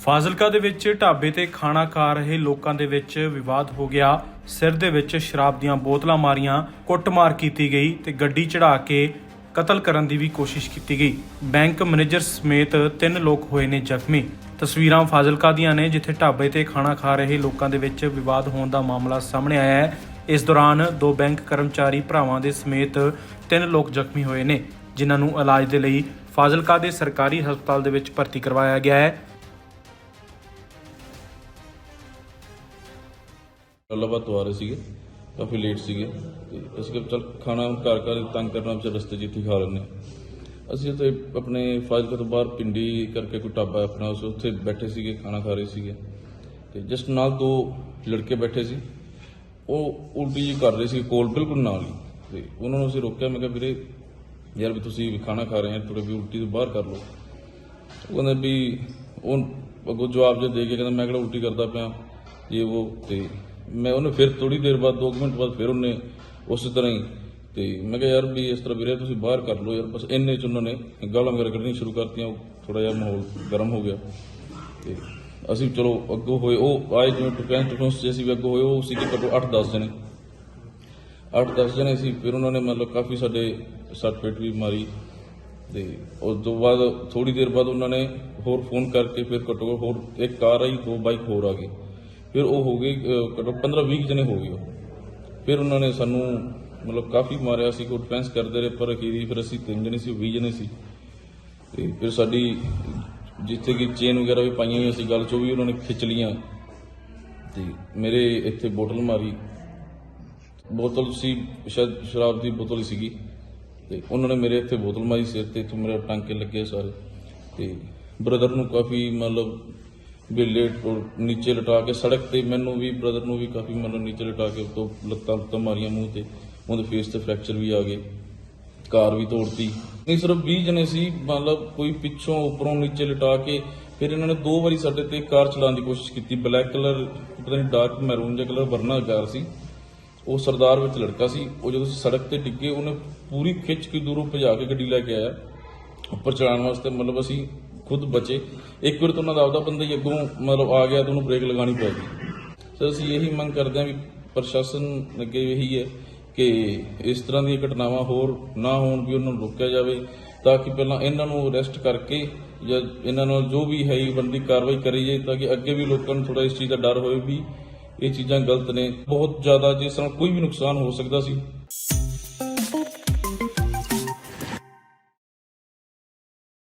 ਫਾਜ਼ਿਲਕਾ ਦੇ ਵਿੱਚ ਢਾਬੇ ਤੇ ਖਾਣਾ ਖਾ ਰਹੇ ਲੋਕਾਂ ਦੇ ਵਿੱਚ ਵਿਵਾਦ ਹੋ ਗਿਆ। ਸਿਰ ਦੇ ਵਿੱਚ ਸ਼ਰਾਬ ਦੀਆਂ ਬੋਤਲਾਂ ਮਾਰੀਆਂ, ਕੁੱਟਮਾਰ ਕੀਤੀ ਗਈ ਤੇ ਗੱਡੀ ਚੜਾ ਕੇ ਕਤਲ ਕਰਨ ਦੀ ਵੀ ਕੋਸ਼ਿਸ਼ ਕੀਤੀ ਗਈ। ਬੈਂਕ ਮੈਨੇਜਰ ਸਮੇਤ ਤਿੰਨ ਲੋਕ ਹੋਏ ਨੇ ਜ਼ਖਮੀ। ਤਸਵੀਰਾਂ ਫਾਜ਼ਿਲਕਾ ਦੀਆਂ ਨੇ, ਜਿੱਥੇ ਢਾਬੇ ਤੇ ਖਾਣਾ ਖਾ ਰਹੇ ਲੋਕਾਂ ਦੇ ਵਿੱਚ ਵਿਵਾਦ ਹੋਣ ਦਾ ਮਾਮਲਾ ਸਾਹਮਣੇ ਆਇਆ ਹੈ। ਇਸ ਦੌਰਾਨ ਦੋ ਬੈਂਕ ਕਰਮਚਾਰੀ ਭਰਾਵਾਂ ਦੇ ਸਮੇਤ ਤਿੰਨ ਲੋਕ ਜ਼ਖਮੀ ਹੋਏ ਨੇ, ਜਿਨ੍ਹਾਂ ਨੂੰ ਇਲਾਜ ਦੇ ਲਈ ਫਾਜ਼ਿਲਕਾ ਦੇ ਸਰਕਾਰੀ ਹਸਪਤਾਲ ਦੇ ਵਿੱਚ ਭਰਤੀ ਕਰਵਾਇਆ ਗਿਆ ਹੈ। ਗੱਲਬਾਤ ਤੋਂ ਆ ਰਹੇ ਸੀਗੇ, ਕਾਫੀ ਲੇਟ ਸੀਗੇ। ਤੇ ਅਸੀਂ ਕਿਹਾ, ਚੱਲ ਖਾਣਾ ਘਰ ਘਰ ਤੰਗ ਕਰਨਾ ਵਿੱਚ ਰਸਤੇ 'ਚ ਇੱਥੇ ਖਾ ਲੈਂਦੇ ਹਾਂ। ਅਸੀਂ ਉੱਥੇ ਆਪਣੇ ਫਾਜ਼ਿਲਕਾ ਤੋਂ ਬਾਹਰ ਪਿੰਡੀ ਕਰਕੇ ਕੋਈ ਢਾਬਾ ਹੈ ਆਪਣਾ ਉਸ ਉੱਥੇ ਬੈਠੇ ਸੀਗੇ, ਖਾਣਾ ਖਾ ਰਹੇ ਸੀਗੇ। ਤੇ ਜਸਟ ਨਾਲ ਦੋ ਲੜਕੇ ਬੈਠੇ ਸੀ। ਉਹ ਉਲਟੀ ਜੀ ਕਰ ਰਹੇ ਸੀ, ਕੋਲ ਬਿਲਕੁਲ ਨਾਲ ਹੀ। ਤੇ ਉਹਨਾਂ ਨੂੰ ਅਸੀਂ ਰੋਕਿਆ, ਮੈਂ ਕਿਹਾ, ਵੀਰੇ, ਯਾਰ ਵੀ ਤੁਸੀਂ ਵੀ ਖਾਣਾ ਖਾ ਰਹੇ ਆ ਥੋੜੇ ਵੀ ਉਲਟੀ ਤੋਂ ਬਾਹਰ ਕਰ ਲਓ। ਉਹ ਕਹਿੰਦਾ ਵੀ, ਉਹ ਅੱਗੋਂ ਜਵਾਬ ਜੇ ਦੇ ਕੇ ਕਹਿੰਦਾ, ਮੈਂ ਕਿਹੜਾ ਉਲਟੀ ਕਰਦਾ ਪਿਆ। ਇਹ ਉਹ, ਤੇ ਮੈਂ ਉਹਨੇ ਫਿਰ ਥੋੜੀ ਦੇਰ ਬਾਅਦ 2 ਮਿੰਟ ਬਾਅਦ ਫਿਰ ਉਹਨੇ ਉਸੇ ਤਰ੍ਹਾਂ ਹੀ ਤੇ ਮੈਂ ਕਿਹਾ, ਯਾਰ ਵੀ ਇਸ ਤਰ੍ਹਾਂ ਵੀਰੇ ਤੁਸੀਂ ਬਾਹਰ ਕਰ ਲਓ ਯਾਰ। ਬਸ ਇੰਨੇ ਚ ਉਹਨਾਂ ਨੇ ਗਾਲਾਂ ਵਗੈਰਾ ਕੱਢਣੀਆਂ ਸ਼ੁਰੂ ਕਰਤੀਆਂ ਥੋੜਾ ਜਿਹਾ ਮਾਹੌਲ ਗਰਮ ਹੋ ਗਿਆ। ਤੇ ਅਸੀਂ ਚਲੋ ਅੱਗੋਂ ਹੋਏ, ਉਹ ਆਏ ਜਿਵੇਂ ਡਿਫੈਂਸ ਡਿਫੈਂਸ ਜੇ ਅਸੀਂ ਵੀ ਅੱਗੋਂ ਹੋਏ, ਉਹ ਸੀਗੇ ਘੱਟੋ 8-10 ਜਣੇ। 8-10 ਜਣੇ ਸੀ, ਫਿਰ ਉਹਨਾਂ ਨੇ ਮਤਲਬ ਕਾਫੀ ਸਾਡੇ ਸੱਟ ਪੇਟ ਵੀ ਮਾਰੀ। ਤੇ ਉਸ ਤੋਂ ਬਾਅਦ ਥੋੜੀ ਦੇਰ ਬਾਅਦ ਉਹਨਾਂ ਨੇ ਹੋਰ ਫੋਨ ਕਰਕੇ ਫਿਰ ਘੱਟੋ ਘੱਟ ਹੋਰ ਇੱਕ ਕਾਰ ਆਈ, ਦੋ ਬਾਈਕ ਹੋਰ ਆ ਗਏ ਫਿਰ ਉਹ ਹੋ ਗਏ ਅਹ, ਘੱਟੋ 15-20 ਜਣੇ ਹੋ ਗਏ ਉਹ। ਫਿਰ ਉਹਨਾਂ ਨੇ ਸਾਨੂੰ ਮਤਲਬ ਕਾਫੀ ਮਾਰਿਆ ਸੀ ਕੋਈ ਡਿਫੈਂਸ ਕਰਦੇ ਰਹੇ ਪਰ ਅਖੀਰੀ ਫਿਰ ਅਸੀਂ ਤਿੰਨ ਜਣੇ ਸੀ ਉਹ 20 ਜਣੇ ਸੀ। ਤੇ ਫਿਰ ਸਾਡੀ ਜਿੱਥੇ ਕਿ ਚੇਨ ਵਗੈਰਾ ਵੀ ਪਾਈਆਂ ਹੋਈਆਂ ਸੀ ਗੱਲ ਚੋਂ ਵੀ ਉਹਨਾਂ ਨੇ ਖਿੱਚ ਲੀਆਂ ਤੇ ਮੇਰੇ ਇੱਥੇ ਬੋਤਲ ਮਾਰੀ। ਬੋਤਲ ਸੀ ਸ਼ਾਇਦ ਸ਼ਰਾਬ ਦੀ ਬੋਤਲ ਸੀਗੀ। ਤੇ ਉਹਨਾਂ ਨੇ ਮੇਰੇ ਇੱਥੇ ਬੋਤਲ ਮਾਰੀ ਸਿਰ ਤੇ ਇੱਥੇ ਮੇਰੇ ਟਾਂਕੇ ਲੱਗੇ ਸਾਰੇ। ਤੇ ਬ੍ਰਦਰ ਨੂੰ ਕਾਫੀ ਮਤਲਬ ਬਿੱਲੇ ਨੀਚੇ ਲਟਾ ਕੇ ਸੜਕ ਤੇ ਮੈਨੂੰ ਵੀ ਬ੍ਰਦਰ ਨੂੰ ਵੀ ਕਾਫੀ ਮਤਲਬ ਨੀਚੇ ਲਟਾ ਕੇ ਤੋਂ ਲੱਤਾਂ ਲੁੱਤਾਂ ਮਾਰੀਆਂ ਮੂੰਹ ਤੇ ਉਹਦੇ ਫੇਸ ਤੇ ਫ੍ਰੈਕਚਰ ਵੀ ਆ ਗਏ, ਕਾਰ ਵੀ ਤੋੜਤੀ। ਨਹੀਂ, ਸਿਰਫ 20 ਜਣੇ ਸੀ, ਮਤਲਬ ਕੋਈ ਪਿੱਛੋਂ ਉੱਪਰੋਂ ਨੀਚੇ ਲਟਾ ਕੇ, ਫਿਰ ਇਹਨਾਂ ਨੇ ਦੋ ਵਾਰੀ ਸਾਡੇ ਤੇ ਕਾਰ ਚਲਾਉਣ ਦੀ ਕੋਸ਼ਿਸ਼ ਕੀਤੀ। ਬਲੈਕ ਕਲਰ ਪਤਾ ਨਹੀਂ ਡਾਰਕ ਮੈਰੂਨ ਜਿਹਾ ਕਲਰ ਵਰਨਾ ਕਾਰ ਸੀ। ਉਹ ਸਰਦਾਰ ਵਿੱਚ ਲੜਕਾ ਸੀ। ਉਹ ਜਦੋਂ ਅਸੀਂ ਸੜਕ ਤੇ ਡਿੱਗੇ, ਉਹਨੇ ਪੂਰੀ ਖਿੱਚ ਕੇ ਦੂਰੋਂ ਭਜਾ ਕੇ ਗੱਡੀ ਲੈ ਕੇ ਆਇਆ। ਉੱਪਰ ਚਲਾਉਣ ਵਾਸਤੇ ਮਤਲਬ ਅਸੀਂ ਖੁਦ ਬਚੇ। ਇੱਕ ਵਾਰ ਤਾਂ ਉਹਨਾਂ ਦਾ ਆਪਦਾ ਬੰਦਾ ਹੀ ਅੱਗੋਂ ਮਤਲਬ ਆ ਗਿਆ ਤਾਂ ਉਹਨੂੰ ਬ੍ਰੇਕ ਲਗਾਉਣੀ ਪੈ ਗਈ। ਸਰ ਅਸੀਂ ਇਹੀ ਮੰਗ ਕਰਦੇ ਹਾਂ ਵੀ ਪ੍ਰਸ਼ਾਸਨ ਅੱਗੇ ਇਹੀ ਹੈ ਕਿ ਇਸ ਤਰ੍ਹਾਂ ਦੀਆਂ ਘਟਨਾਵਾਂ ਹੋਰ ਨਾ ਹੋਣ ਵੀ ਉਹਨਾਂ ਨੂੰ ਰੋਕਿਆ ਜਾਵੇ ਤਾਂ ਕਿ ਪਹਿਲਾਂ ਇਹਨਾਂ ਨੂੰ ਅਰੈਸਟ ਕਰਕੇ ਜਾਂ ਇਹਨਾਂ ਨਾਲ ਜੋ ਵੀ ਹੈ ਬੰਦੀ ਕਾਰਵਾਈ ਕਰੀ ਜਾਏ ਤਾਂ ਕਿ ਅੱਗੇ ਵੀ ਲੋਕਾਂ ਨੂੰ ਥੋੜਾ ਇਸ ਚੀਜ਼ ਦਾ ਡਰ ਹੋਵੇ ਵੀ ਇਹ ਚੀਜ਼ਾਂ ਗਲਤ ਨੇ। ਬਹੁਤ ਜ਼ਿਆਦਾ ਜਿਸ ਤਰ੍ਹਾਂ ਕੋਈ ਵੀ ਨੁਕਸਾਨ ਹੋ ਸਕਦਾ ਸੀ